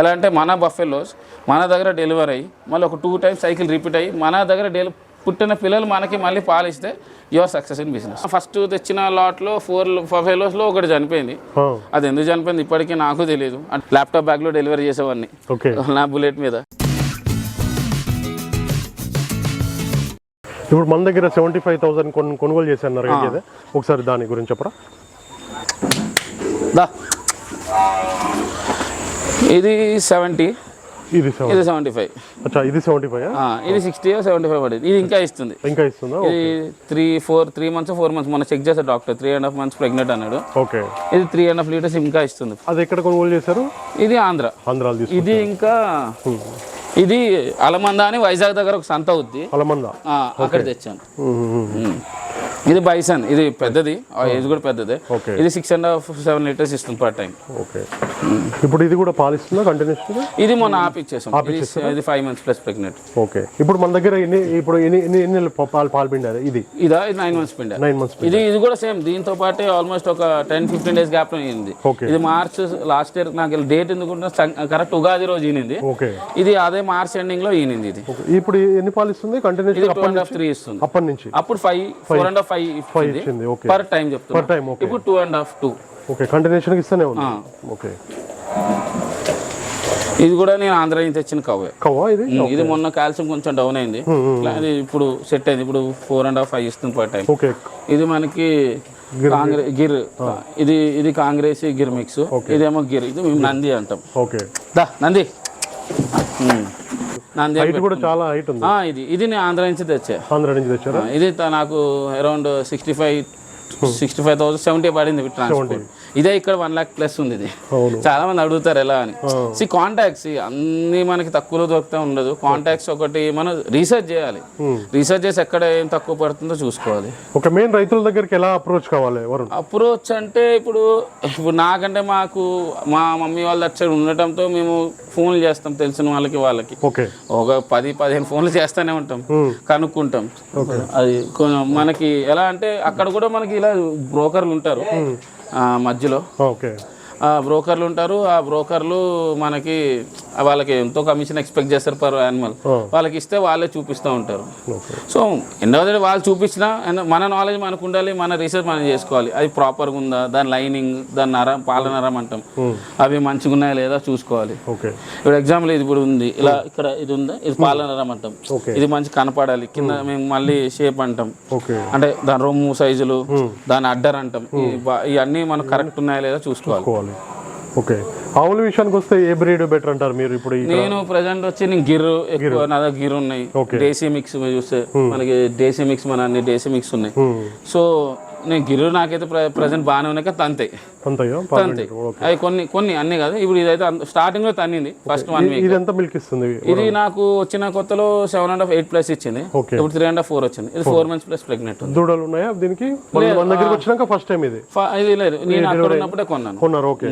ఎలా అంటే మన బఫెలోస్ మన దగ్గర డెలివరీ అయ్యి మళ్ళీ ఒక టూ టైమ్స్ సైకిల్ రిపీట్ అయ్యి మన దగ్గర డెలి పుట్టిన పిల్లలు మనకి మళ్ళీ పాలిస్తే your success in business. First తెచ్చిన లాట్లో ఫోర్ బఫెలోస్లో ఒకటి చనిపోయింది. అది ఎందుకు చనిపోయింది ఇప్పటికీ నాకు తెలియదు ల్యాప్టాప్ బ్యాగ్లో డెలివరీ చేసేవాడిని. ఓకే. నా బుల్లెట్ మీద. ఇప్పుడు మన దగ్గర సెవెంటీ ఫైవ్ థౌసండ్ కొను కొనుగోలు అన్నారు కదా. ఒకసారి దాని గురించి చెప్పరా? ఇది సెవెంటీ. ఇది ఇది సెవెంటీ ఫైవ్. అచ్చా ఇది సెవెంటీ ఫైవ్? ఇది సిక్స్టీ సెవెంటీ ఫైవ్ పడింది. ఇది ఇంకా ఇస్తుంది. ఇంకా ఇస్తుందా? ఇది three four three months four months మొన్న చెక్ చేశారు doctor. Three and half months pregnant అన్నాడు. ఓకే. ఇది త్రీ అండ్ హాఫ్ లీటర్స్ ఇంకా ఇస్తుంది. అది ఎక్కడ కొనుగోలు చేశారు? ఇది ఆంధ్ర. తీసుకు ఇది ఇంకా ఇది అలమంద అని వైజాగ్ దగ్గర ఒక సంత అవుద్ది. అలమంద. అక్కడ తెచ్చాను. ఇది బైసన్ ఇది పెద్దది. ఆ ఏజ్ కూడా పెద్దదే. ఇది six and half seven litres ఇస్తుంది పర్ టైం ఓకే ఇప్పుడు ఇది కూడా పాలిస్తుందా కంటిన్యూస్గా ఇది? మొన్న ఆపిచ్చేసాం. ఇది ఇది five months plus pregnant okay ఇప్పుడు మన దగ్గర ఎన్ని ఇప్పుడు ఎన్ని ఎన్ని ఎన్ని పాలు పాలు పిండారు? ఇది? ఇదా ఇది నైన్ మంత్స్ పిండా. నైన్ మంత్స్ ఇది ఇది కూడా సేమ్ దీంతో పాటే ఆల్మోస్ట్ ఒక టెన్ ఫిఫ్టీన్ డేస్ గ్యాప్ అయింది. ఇది మార్చ్ లాస్ట్ ఇయర్ నాకు డేట్ ఎందుకుంటే కరెక్ట్ ఉగాది రోజు ఈనింది. ఓకే ఇది అదే మార్చ్ ఎండింగ్లో ఈనింది ఇది. ఇప్పుడు ఎన్ని పాలు ఇస్తుంది? కంటిన్యూస్ ఇది త్రీ ఇస్తుంది. అప్పటి నుంచి? అప్పుడు five four and half five ఇచ్చింది. ఓకే పర్ టైం చెప్తున్నా. పర్ టైం ఓకే ఇప్పుడు two and half two okay continuation ఇస్తూనే ఉంది. ఓకే ఇది కూడా నేను ఆంధ్ర నుంచి తెచ్చిన కవ్వే. కవ్వా ఇది? ఇది మొన్న కాల్షియం కొంచెం డౌన్ అయింది. ఇది ఇప్పుడు సెట్ అయింది. ఇప్పుడు ఫోర్ అండ్ హాఫ్ ఫైవ్ ఇస్తుంది పర్ టైం ఓకే ఇది మనకి కాంగ్రెస్ గిర్. ఇది ఇది కాంగ్రెస్ గిర్ మిక్స్ ఇదేమో గిర్. ఇది మేము నంది అంటాం. ఓకే దా నంది. హైట్ కూడా చాలా హైట్ ఉంది. ఆ, ఇది ఇది నేను ఆంధ్ర నుంచి తెచ్చా. ఆంధ్ర నుంచి తెచ్చారా? ఆ, ఇది నాకు around sixty five sixty five thousand seventy పడింది ట్రాన్స్పోర్ట్. ఇదే ఇక్కడ వన్ లాక్ ప్లస్ ఉంది ఇది. చాలా మంది అడుగుతారు ఎలా అని. సి కాంటాక్ట్స్ అన్ని మనకి తక్కువలో దొరుకుతూ ఉండదు. కాంటాక్ట్స్ ఒకటి మనం రీసెర్చ్ చేయాలి. రీసెర్చ్ చేసి ఎక్కడ ఏం తక్కువ పడుతుందో చూసుకోవాలి. ఒక మెయిన్ రైతుల దగ్గరికి ఎలా అప్రోచ్ కావాలి అప్రోచ్ అంటే ఇప్పుడు ఇప్పుడు నాకంటే మాకు మా మమ్మీ వాళ్ళ దగ్గర ఉండటంతో మేము ఫోన్లు చేస్తాం తెలిసిన వాళ్ళకి వాళ్ళకి. ఒక పది పదిహేను ఫోన్లు చేస్తూనే ఉంటాం. కనుక్కుంటాం. అది మనకి ఎలా అంటే అక్కడ కూడా మనకి ఇలా బ్రోకర్లు ఉంటారు. ఆ, మధ్యలో. ఓకే. బ్రోకర్లు ఉంటారు. ఆ బ్రోకర్లు మనకి వాళ్ళకి ఎంతో కమిషన్ ఎక్స్పెక్ట్ చేస్తారు పర్ యానిమల్ వాళ్ళకి ఇస్తే వాళ్ళే చూపిస్తూ ఉంటారు. సో ఎండ్ డే వాళ్ళు చూపించినా మన నాలెడ్జ్ మనకు ఉండాలి మన రీసెర్చ్ మనం చేసుకోవాలి. అది ప్రాపర్గా ఉందా? దాని లైనింగ్ దాని నరం పాల నరం అంటాం. అవి మంచిగా ఉన్నాయా లేదా చూసుకోవాలి. ఇప్పుడు ఎగ్జాంపుల్ ఇది ఇప్పుడు ఉంది. ఇలా ఇక్కడ ఇది ఉందా? ఇది పాల నరం అంటాం. ఇది మంచి కనపడాలి. కింద మేము మళ్ళీ షేప్ అంటాం. అంటే దాని రొమ్ము సైజులు దాని అడ్డర్ అంటాం. ఇవన్నీ మనం కరెక్ట్ ఉన్నాయా లేదా చూసుకోవాలి. కోవాలి ఓకే. ఆవుల విషయానికి వస్తే ఏ బ్రీడ్ బెటర్ అంటారు మీరు ఇప్పుడు నేను ప్రజెంట్ వచ్చి నేను గిర్రు ఎక్కువ నా దగ్గర గిర్రు ఉన్నాయి. దేశీ మిక్స్ చూస్తే మనకి దేశీ మిక్స్ మన అన్ని దేశీ మిక్స్ ఉన్నాయి. సో నేను గిర్రు నాకైతే ప్రజెంట్ బాగానే ఉన్నాయి కదా అవి కొన్ని కొన్ని అన్ని కాదు. ఇప్పుడు ఇదైతే స్టార్టింగ్లో తన్నింది. ఫస్ట్ వన్ వీక్ మిల్క్ ఇస్తుంది. ఇది నాకు వచ్చిన కొత్తలో seven and half eight plus ఇచ్చింది. ఇప్పుడు త్రీ అండ్ హాఫ్ ఫోర్ వచ్చింది. ఇది ఫోర్ మంత్స్ ప్లస్ ప్రెగ్నెంట్ దూడలు ఉన్నాయా? దీనికి? దగ్గరికి వచ్చినాక ఫస్ట్ టైం ఇది. ఇది లేదు. నేను అక్కడ ఉన్నప్పుడే కొన్నాను. కొన్నారు ఓకే.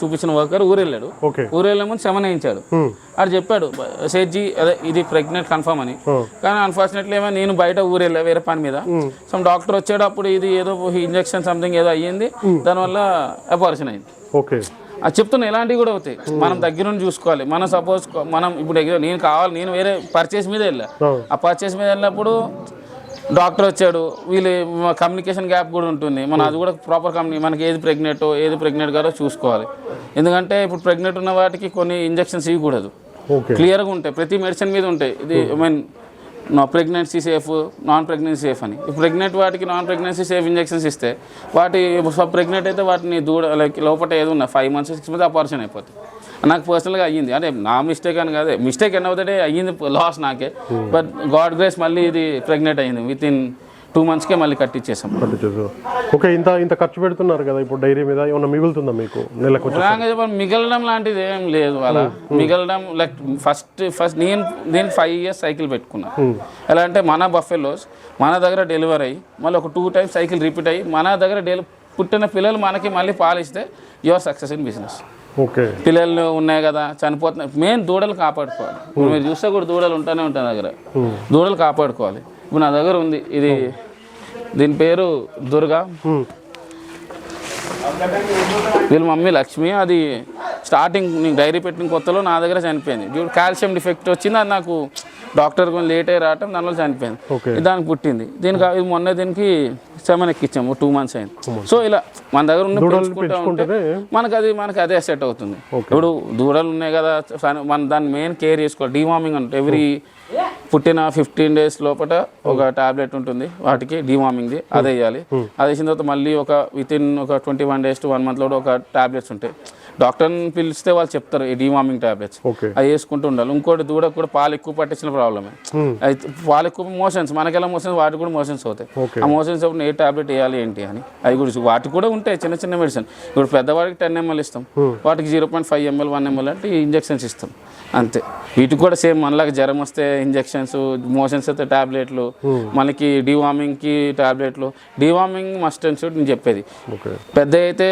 చూపించిన వర్కర్ ఊరెళ్ళాడు. ఊరెళ్ళే ముందు సెవెన్ వేయించాడు. ఆడు చెప్పాడు సేట్జీ అదే ఇది ప్రెగ్నెంట్ కన్ఫర్మ్ అని. కానీ అన్ఫార్చునేట్లీ ఏమో నేను బయట ఊరెళ్ళా వేరే పని మీద. సమ్ డాక్టర్ వచ్చాడు అప్పుడు ఇది ఏదో ఇంజెక్షన్ సంథింగ్ ఏదో అయ్యింది. దానివల్ల అపార్షన్ అయింది. ఓకే. అది చెప్తున్నా ఇలాంటివి కూడా అవుతాయి. మనం దగ్గర నుండి చూసుకోవాలి. మనం సపోజ్ మనం ఇప్పుడు నేను కావాలి నేను వేరే పర్చేస్ మీద వెళ్ళా. ఆ. పర్చేస్ మీద వెళ్ళినప్పుడు డాక్టర్ వచ్చాడు. వీళ్ళు కమ్యూనికేషన్ గ్యాప్ కూడా ఉంటుంది. మనం అది కూడా ప్రాపర్ కమ్యూని మనకి ఏది ప్రెగ్నెంట్ ఏది ప్రెగ్నెంట్ కాదో చూసుకోవాలి. ఎందుకంటే ఇప్పుడు ప్రెగ్నెంట్ ఉన్న వాటికి కొన్ని ఇంజెక్షన్స్ ఇవ్వకూడదు. క్లియర్గా ఉంటాయి. ప్రతి మెడిసిన్ మీద ఉంటాయి. ఇది I mean pregnancy safe non pregnancy safe అని. ప్రెగ్నెంట్ వాటికి నాన్ ప్రెగ్నెన్సీ సేఫ్ ఇంజెక్షన్స్ ఇస్తే వాటి ప్రెగ్నెంట్ అయితే వాటిని దూడ లైక్ లోపల ఏదో ఉన్నా five months six months abortion అయిపోతుంది నాకు పర్సనల్గా అయ్యింది. అంటే నా మిస్టేక్ అని కాదే మిస్టేక్ ఎన్ అవుతాడే అయ్యింది లాస్ నాకే. బట్ గాడ్ గ్రేస్ మళ్ళీ ఇది ప్రెగ్నెంట్ అయింది విత్ ఇన్ టూ మంత్స్కే మళ్ళీ కట్టించేసాం ఓకే ఇంత ఇంత ఖర్చు పెడుతున్నారు కదా ఇప్పుడు డైరీ మీద? ఏమన్నా మిగులుతుందా మీకు నెలకు మిగలడం లాంటిది ఏం లేదు అలా. మిగలడం లైక్ ఫస్ట్ ఫస్ట్ నేను నేను ఫైవ్ ఇయర్స్ సైకిల్ పెట్టుకున్నా. ఎలా అంటే మన బఫెలోస్ మన దగ్గర డెలివరీ అయ్యి మళ్ళీ ఒక టూ టైమ్స్ సైకిల్ రిపీట్ అయ్యి మన దగ్గర డెలి పుట్టిన పిల్లలు మనకి మళ్ళీ పాలిస్తే your success in business. Okay. పిల్లలు ఉన్నాయి కదా చనిపోతున్నాయి మెయిన్ దూడలు కాపాడుకోవాలి. మీరు చూస్తే కూడా దూడలు ఉంటానే ఉంటాయి దగ్గర. దూడలు కాపాడుకోవాలి. ఇప్పుడు నా దగ్గర ఉంది ఇది దీని పేరు దుర్గా. వీళ్ళ మమ్మీ లక్ష్మి. అది స్టార్టింగ్ నీకు డైరీ పెట్టిన కొత్తలో నా దగ్గర చనిపోయింది. చూడు కాల్షియం డిఫెక్ట్ వచ్చింది అది నాకు డాక్టర్ కొంచెం లేట్ అయ్యి రావటం దానివల్ల చనిపోయింది. దానికి పుట్టింది. దీనికి ఇది మొన్న దీనికి సెవెన్ ఎక్కిచ్చాము టూ మంత్స్ అయింది. సో ఇలా మన దగ్గర ఉన్న మనకు అది మనకు అదే సెట్ అవుతుంది. ఇప్పుడు దూడలు ఉన్నాయి కదా మన దాన్ని మెయిన్ కేర్ చేసుకోవాలి. డివార్మింగ్ అంటే ఎవ్రీ పుట్టిన ఫిఫ్టీన్ డేస్ లోపల ఒక టాబ్లెట్ ఉంటుంది. వాటికి డివార్మింగ్ది అదే వేయాలి అది వేసిన తర్వాత మళ్ళీ ఒక విత్ ఇన్ ఒక twenty one days to one మంత్లో ఒక టాబ్లెట్స్ ఉంటాయి. డాక్టర్ని పిలిస్తే వాళ్ళు చెప్తారు ఈ డివార్మింగ్ టాబ్లెట్స్. అవి వేసుకుంటూ ఉండాలి. ఇంకోటి దూడకు కూడా పాలు ఎక్కువ పట్టించిన ప్రాబ్లమే. అయితే పాలు ఎక్కువ మోషన్స్ మనకెలా మోషన్స్ వాటికి కూడా మోషన్స్ అవుతాయి. ఆ మోషన్స్ అప్పుడు ఏ టాబ్లెట్ వేయాలి ఏంటి అని. అవి కూడా వాటికి కూడా ఉంటాయి చిన్న చిన్న మెడిసిన్. ఇప్పుడు పెద్దవాడికి టెన్ ఎంఎల్ ఇస్తాం. వాటికి zero point five ML one ML అంటే ఇంజెక్షన్స్ ఇస్తాం. అంతే. వీటికి కూడా సేమ్ మనలాగా జ్వరం వస్తే ఇంజెక్షన్స్ మోషన్స్ అయితే టాబ్లెట్లు. మనకి డివార్మింగ్కి టాబ్లెట్లు. డివార్మింగ్ మస్ట్ అండ్ షుడ్ నేను చెప్పేది. పెద్ద అయితే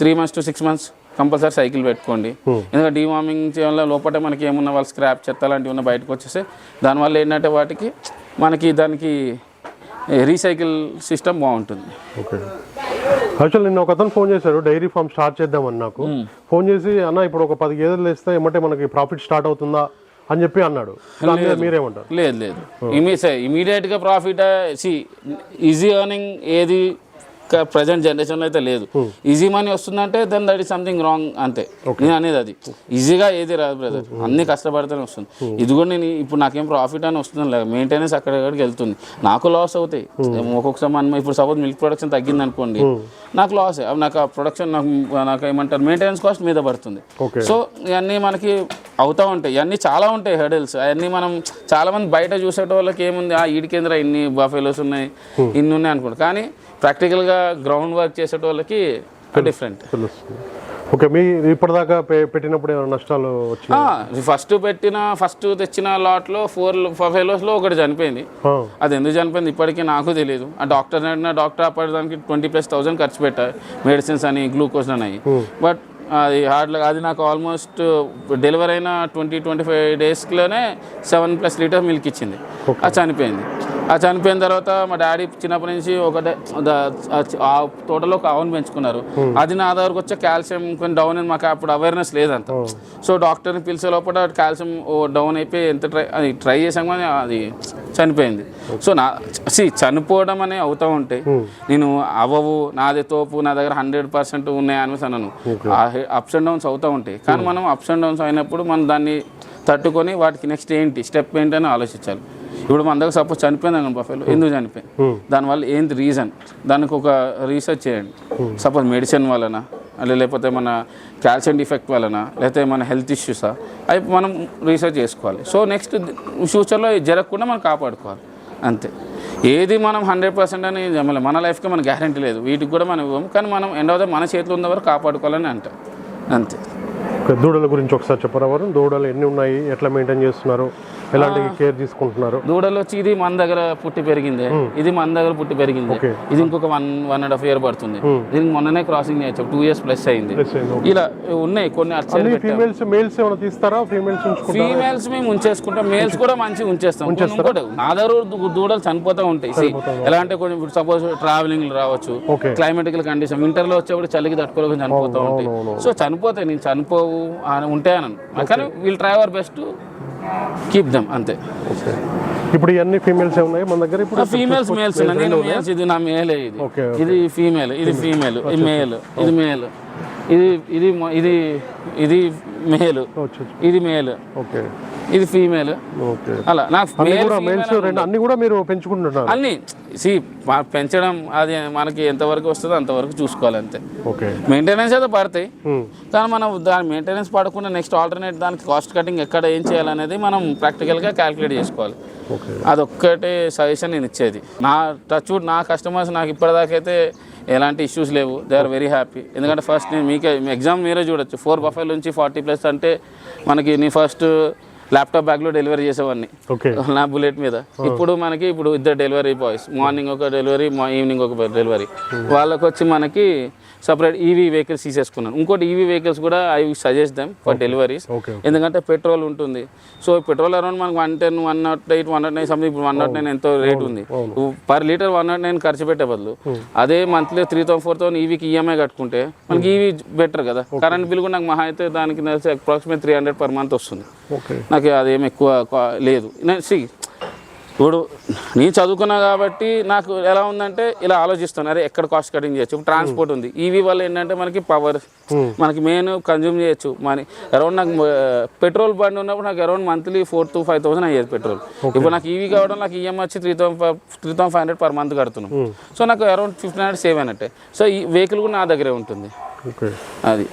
three months to six months compulsory cycle పెట్టుకోండి. ఎందుకంటే డివార్మింగ్ చేయడం లోపల మనకి ఏమున్న వాళ్ళు స్క్రాప్ చెత్త లాంటివి ఉన్న బయటకు వచ్చేస్తే దానివల్ల ఏంటంటే వాటికి మనకి దానికి రీసైకిల్ సిస్టమ్ బాగుంటుంది. ఓకే యాక్చువల్ నిన్న ఒక అతను ఫోన్ చేశారు డైరీ ఫామ్ స్టార్ట్ చేద్దామని నాకు. ఫోన్ చేసి అన్న ఇప్పుడు ఒక పది గేదెలు వేస్తే ఏమంటే మనకి ప్రాఫిట్ స్టార్ట్ అవుతుందా? అని చెప్పి అన్నాడు. మీరేమంటారు? లేదు లేదు. ఇమీ ఇమీడియట్గా ప్రాఫిట్ సి ఈజీ ఎర్నింగ్ ఏది ప్రజెంట్ జనరేషన్లో అయితే లేదు. ఈజీ మనీ వస్తుందంటే then that is something wrong అంతే. నేను అనేది అది. ఈజీగా ఏది రాదు బ్రదర్ అన్ని కష్టపడితేనే వస్తుంది. ఇది కూడా నేను ఇప్పుడు నాకేం ప్రాఫిట్ అని వస్తుంది లేదు. మెయింటెనెన్స్ అక్కడికి వెళ్తుంది. నాకు లాస్ అవుతాయి. ఒక్కొక్కసారి మనం ఇప్పుడు సపోజ్ మిల్క్ ప్రొడక్షన్ తగ్గింది అనుకోండి. నాకు లాస్ నాకు ఆ ప్రొడక్షన్ నాకు నాకు ఏమంటారు? మెయింటెనెన్స్ కాస్ట్ మీద పడుతుంది. సో ఇవన్నీ మనకి అవుతూ ఉంటాయి. ఇవన్నీ చాలా ఉంటాయి హెడల్స్ అవన్నీ మనం చాలా మంది బయట చూసేటోళ్ళకి ఏముంది? ఆ ఈడి కేంద్ర ఇన్ని బఫెలోస్ ఉన్నాయి? ఇన్ని ఉన్నాయి అనుకుంటారు. కానీ ప్రాక్టికల్గా గ్రౌండ్ వర్క్ చేసేటోళ్ళకి డిఫరెంట్. తెలుస్తుంది. ఓకే మీ ఇప్పటిదాకా పెట్టినప్పుడు ఏమైనా నష్టాలు వచ్చినాయి? ఫస్ట్ పెట్టిన ఫస్ట్ తెచ్చిన లాట్లో ఫోర్ ఫెలోస్లో ఒకటి చనిపోయింది. అది ఎందుకు చనిపోయింది? ఇప్పటికీ నాకు తెలియదు ఆ డాక్టర్ అడిగిన డాక్టర్ అప్పటి దానికి ట్వంటీ ప్లస్ థౌసండ్ ఖర్చు పెట్టారు మెడిసిన్స్ అని గ్లూకోజ్ అని. బట్ అది హార్డ్ అది నాకు ఆల్మోస్ట్ డెలివరీ అయిన ట్వంటీ ట్వంటీ ఫైవ్ డేస్లోనే సెవెన్ ప్లస్ లీటర్ మిల్క్ ఇచ్చింది అది చనిపోయింది. ఆ చనిపోయిన తర్వాత మా డాడీ చిన్నప్పటి నుంచి ఒకటే ఆ తోటలో ఒక ఆవును పెంచుకున్నారు. అది నా దగ్గరకు వచ్చే కాల్షియం కొంచెం డౌన్ అని మాకు అప్పుడు అవేర్నెస్ లేదంత సో డాక్టర్ని పిలిచే లోపల కాల్షియం డౌన్ అయిపోయి ఎంత ట్రై అది ట్రై చేసాం కానీ అది చనిపోయింది. సో నా సి చనిపోవడం అనే అవుతూ ఉంటాయి నేను అవ్వవు నాది తోపు నా దగ్గర హండ్రెడ్ పర్సెంట్ ఉన్నాయి అనేసి అన్నాను అప్స్ అండ్ డౌన్స్ అవుతూ ఉంటాయి కానీ మనం అప్స్ అండ్ డౌన్స్ అయినప్పుడు మనం దాన్ని తట్టుకొని వాటికి నెక్స్ట్ ఏంటి స్టెప్ ఏంటి అని ఆలోచించాలి. ఇప్పుడు మన దగ్గర సపోజ్ చనిపోయింది అనుకోండి బఫెలో ఎందుకు చనిపోయింది దానివల్ల ఏంటి రీజన్ దానికి ఒక రీసెర్చ్ చేయండి. సపోజ్ మెడిసిన్ వలన లేకపోతే మన కాల్షియం డిఫెక్ట్ వలన లేకపోతే మన హెల్త్ ఇష్యూసా అవి మనం రీసెర్చ్ చేసుకోవాలి. సో నెక్స్ట్ ఫ్యూచర్లో జరగకుండా మనం కాపాడుకోవాలి. అంతే. ఏది మనం హండ్రెడ్ పర్సెంట్ అని చెప్పలేం. మన లైఫ్కి మన గ్యారంటీ లేదు. వీటికి కూడా మనం ఇవ్వము. కానీ మనం ఎండ్ ఆఫ్ ద మన చేతిలో ఉన్న వరకు కాపాడుకోవాలని అంటాం. అంతే. ఓకే, దూడల గురించి ఒకసారి చెప్పరా వారు? దూడలు ఎన్ని ఉన్నాయి? ఎట్లా మెయింటైన్ చేస్తున్నారు? ఎలాంటి కేర్ తీసుకుంటున్నారు? దూడలు వచ్చి ఇది మన దగ్గర పుట్టి పెరిగింది. ఇది మన దగ్గర పుట్టి పెరిగింది. ఇది ఇంకొక one one and half year పడుతుంది. దీనికి మొన్ననే క్రాసింగ్ చేయొచ్చు టూ ఇయర్స్ ప్లస్ అయింది. ఇలా ఉన్నాయి కొన్ని ఫీమేల్స్ మేల్స్ ఏమైనా తీస్తారా? ఫీమేల్స్ ఫీమేల్స్ మేము ఉంచేసుకుంటాం. మేల్స్ కూడా మంచిగా ఉంచేస్తాం. కొన్ని ఇంకోటి నా దగ్గర దూడలు చనిపోతూ ఉంటాయి. ఎలా అంటే కొంచెం సపోజ్ ట్రావెలింగ్ రావచ్చు. క్లైమేటికల్ కండిషన్ వింటర్లో వచ్చేప్పుడు చలికి తట్టుకోలేక చనిపోతూ ఉంటాయి. సో చనిపోతాయి. నేను చనిపోవు అని ఉంటే అని కానీ వీళ్ళు try our best keep them అంతే. ఇప్పుడు ఇవన్నీ ఫీమేల్స్ ఉన్నాయి? మన దగ్గర ఇప్పుడు ఫీమేల్స్ మేల్స్ నేను మేల్స్ ఇది నా మేలే ఇది. ఇది ఫీమేల్ ఇది ఫీమేల్ ఇది మేల్ ఇది మేల్ ఇది ఇది ఇది ఇది మేల్ ఇది మేల్ ఓకే. ఇది ఫీమేల్ అలా నాకు అన్ని కూడా మీరు పెంచుకుంటున్నారు. అన్ని సి పెంచడం అది మనకి ఎంతవరకు వస్తుందో అంతవరకు చూసుకోవాలి అంతే. ఓకే. మెయింటెనెన్స్ అయితే పడతాయి. కానీ మనం దాని మెయింటెనెన్స్ పడకుండా నెక్స్ట్ ఆల్టర్నేట్ దానికి కాస్ట్ కటింగ్ ఎక్కడ ఏం చేయాలనేది మనం ప్రాక్టికల్గా క్యాలిక్యులేట్ చేసుకోవాలి. అదొక్కటే సజెషన్ నేను ఇచ్చేది. నా టచ్ నా కస్టమర్స్ నాకు ఇప్పటిదాకైతే ఎలాంటి ఇష్యూస్ లేవు. దే ఆర్ వెరీ హ్యాపీ ఎందుకంటే ఫస్ట్ నేను మీకే ఎగ్జామ్ మీరే చూడొచ్చు. ఫోర్ బఫైల్ నుంచి ఫార్టీ ప్లస్ అంటే మనకి నీ ఫస్ట్ ల్యాప్టాప్ బ్యాగ్లో డెలివరీ చేసేవాడిని. నా బుల్లెట్ మీద. ఇప్పుడు మనకి ఇప్పుడు ఇద్దరు డెలివరీ బాయ్స్ మార్నింగ్ ఒక డెలివరీ ఈవినింగ్ ఒక డెలివరీ. వాళ్ళకి వచ్చి మనకి సపరేట్ ఈవీ వెహికల్స్ తీసేసుకున్నాను ఇంకోటి ఈవీ వెహికల్స్ కూడా I suggest them for deliveries. ఎందుకంటే పెట్రోల్ ఉంటుంది. సో పెట్రోల్ అరౌండ్ మనకు one ten one not eight one not nine something ఇప్పుడు వన్ నాట్ నైన్ ఎంతో రేట్ ఉంది. Per litre one not nine ఖర్చు పెట్టే బదులు అదే monthly three thousand four thousand ఈవీకి EMI కట్టుకుంటే మనకి ఈవీ బెటర్ కదా. కరెంట్ బిల్ కూడా నాకు మహా అయితే దానికి approximate three hundred per month వస్తుంది. నాకు అదేం ఎక్కువ లేదు. నేను సి ఇప్పుడు నేను చదువుకున్నా కాబట్టి నాకు ఎలా ఉందంటే ఇలా ఆలోచిస్తాను. అరే ఎక్కడ కాస్ట్ కటింగ్ చేయొచ్చు? ఇప్పుడు ట్రాన్స్పోర్ట్ ఉంది. ఈవీ వల్ల ఏంటంటే మనకి పవర్ మనకి మెయిన్ కన్జ్యూమ్ చేయొచ్చు. మరి అరౌండ్ నాకు పెట్రోల్ బండి ఉన్నప్పుడు నాకు around monthly four to five thousand అయ్యేది పెట్రోల్ ఇప్పుడు నాకు ఈవీ కావడం నాకు ఈఎంఐ వచ్చి three thousand three thousand five hundred per month కడుతున్నాం. సో నాకు అరౌండ్ ఫిఫ్టీన్ హండ్రెడ్ సేవ్ అయినట్టే. సో ఈ వెహికల్ కూడా నా దగ్గరే ఉంటుంది. అది.